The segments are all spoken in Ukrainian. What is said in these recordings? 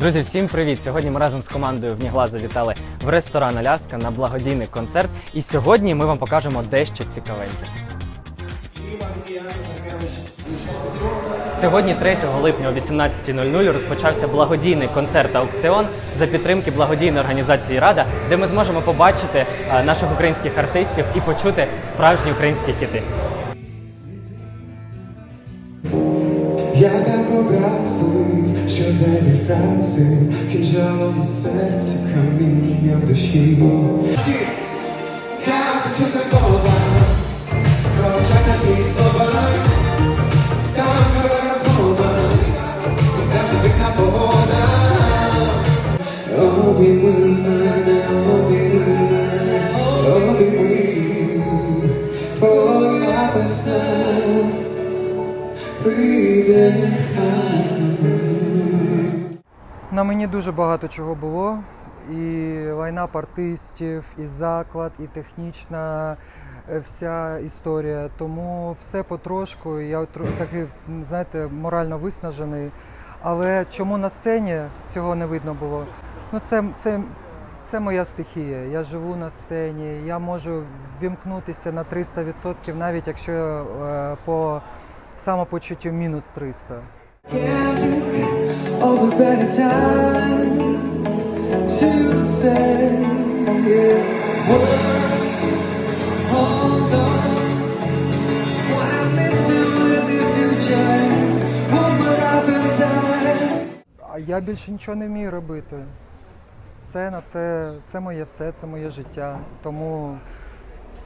Друзі, всім привіт! Сьогодні ми разом з командою Внігла завітали в ресторан Аляска на благодійний концерт. І сьогодні ми вам покажемо дещо цікавеньке. Сьогодні, 3 липня о 18.00, розпочався благодійний концерт аукціон за підтримки благодійної організації Рада, де ми зможемо побачити е, наших українських артистів і почути справжні українські хіти. Образив, що зайві фрази кинжалом у серці, камінням душі. Я хочу такого, хоча такі слова, там вчора розмова, завжди погода. Обійми мене, На мені дуже багато чого було. І лайнап артистів, і заклад, і технічна е, вся історія. Тому все потрошку. Я такий, знаєте, морально виснажений. Але чому на сцені цього не видно було? Ну, це, це, це моя стихія. Я живу на сцені, я можу вімкнутися на 300%, навіть якщо е, по самопочуттю мінус 300. А я більше нічого не вмію робити. Сцена це, це моє все, це моє життя. Тому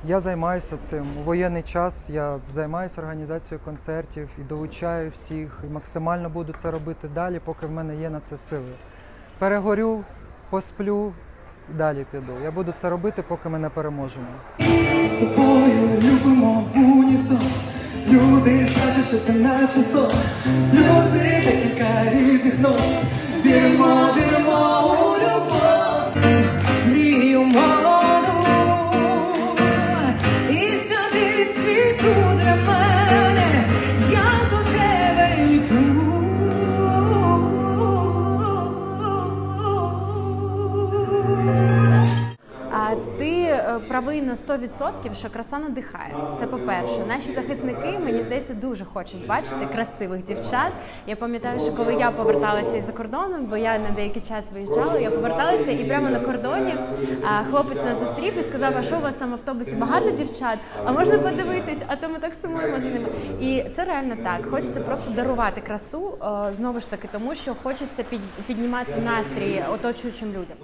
я займаюся цим. У воєнний час я займаюся організацією концертів і долучаю всіх, і максимально буду це робити далі, поки в мене є на це сили. Перегорю, посплю і далі піду. Я буду це робити, поки ми не переможемо. З тобою любимо в унісон. Люди скажуть, що це наче сон. Люзи декілька рідних нот. Віримо, віримо у любов. На 100%, що краса надихає. Це по-перше. Наші захисники, мені здається, дуже хочуть бачити красивих дівчат. Я пам'ятаю, що коли я поверталася із-за кордону, бо я на деякий час виїжджала, я поверталася і прямо на кордоні хлопець нас зустрів і сказав, а що у вас там в автобусі багато дівчат, а можна подивитись, а то ми так сумуємо за ними. І це реально так. Хочеться просто дарувати красу знову ж таки, тому що хочеться піднімати настрій оточуючим людям.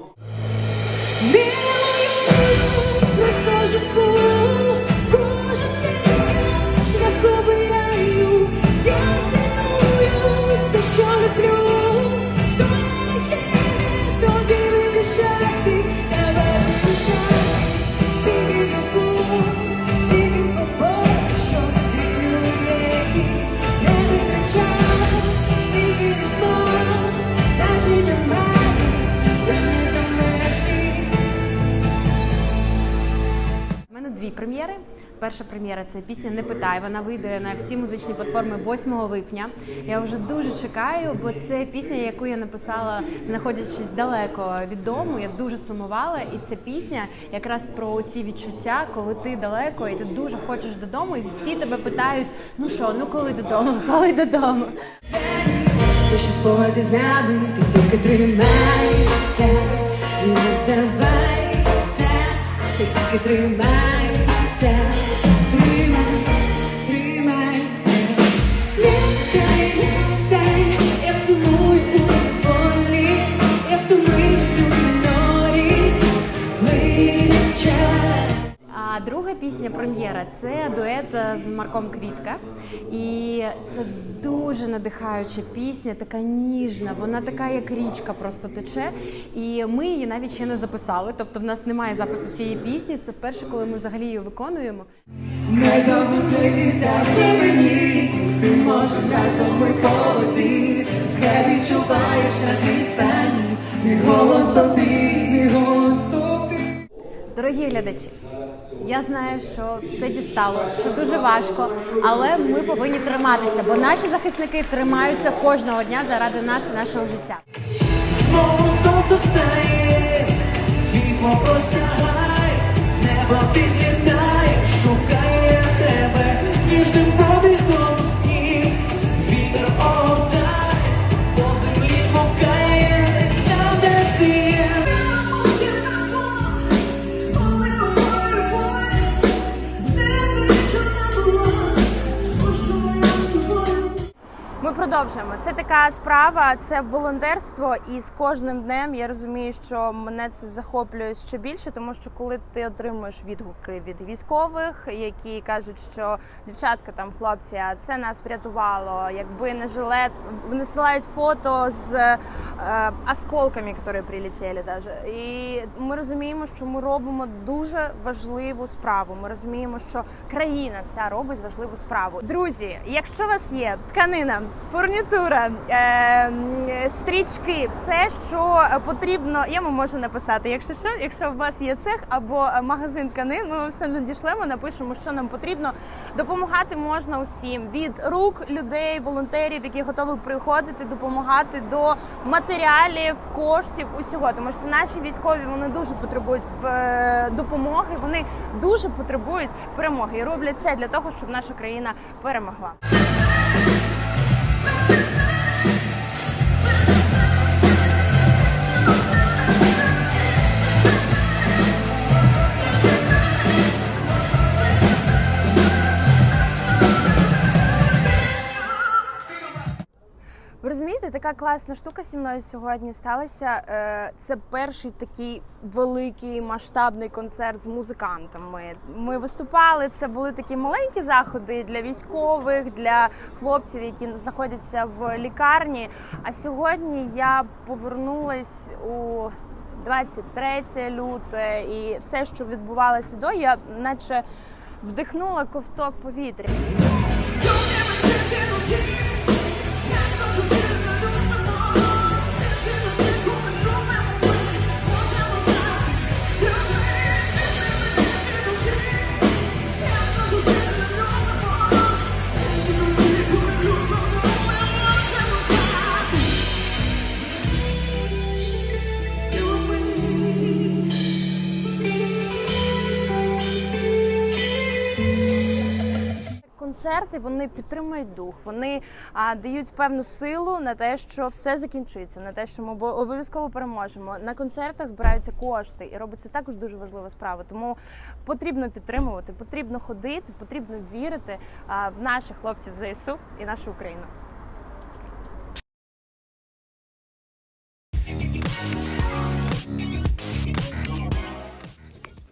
Просто живу, кожен Перша прем'єра це пісня Не питай. Вона вийде на всі музичні платформи 8 липня. Я вже дуже чекаю, бо це пісня, яку я написала, знаходячись далеко від дому. Я дуже сумувала, і ця пісня якраз про ці відчуття, коли ти далеко і ти дуже хочеш додому, і всі тебе питають: ну що, ну коли додому, коли додому. Лише спорти з нами, ти тільки тримайся і не здавайся, ти тільки тримайся, пісня це дует е, з Марком Квітка. І це дуже надихаюча пісня, така ніжна, вона така, як річка, просто тече. І ми її навіть ще не записали. Тобто в нас немає запису цієї пісні. Це вперше, коли ми взагалі її виконуємо. Не заблудитися в глибині, ти можеш разом ми по все відчуваєш на відстані, мій голос тобі, мій голос тобі. Дорогі глядачі, я знаю, що все дістало, що дуже важко, але ми повинні триматися, бо наші захисники тримаються кожного дня заради нас і нашого життя. Знову сонце встає, світло простягай, небо підлітає, продовжуємо. Це така справа, це волонтерство, і з кожним днем я розумію, що мене це захоплює ще більше, тому що коли ти отримуєш відгуки від військових, які кажуть, що дівчатка там хлопці, а це нас врятувало, якби не жилет, насилають фото з е, осколками, які прилетіли даже. І ми розуміємо, що ми робимо дуже важливу справу. Ми розуміємо, що країна вся робить важливу справу. Друзі, якщо у вас є тканина, фурнітура, е, стрічки, все, що потрібно, я вам можу написати. Якщо що, якщо у вас є цех або магазин тканин, ми вам все надішлемо, напишемо, що нам потрібно. Допомагати можна усім від рук людей, волонтерів, які готові приходити, допомагати до матеріалів, коштів, усього. Тому що наші військові вони дуже потребують е, допомоги. Вони дуже потребують перемоги і роблять це для того, щоб наша країна перемогла. Така класна штука зі мною сьогодні сталася. Е, Це перший такий великий масштабний концерт з музикантами. Ми виступали. Це були такі маленькі заходи для військових, для хлопців, які знаходяться в лікарні. А сьогодні я повернулась у 23 люте, і все, що відбувалося до, я наче вдихнула ковток повітря. Концерти вони підтримують дух, вони а, дають певну силу на те, що все закінчиться, на те, що ми обов'язково переможемо. На концертах збираються кошти, і робиться також дуже важлива справа. Тому потрібно підтримувати, потрібно ходити, потрібно вірити а, в наших хлопців ЗСУ і нашу Україну.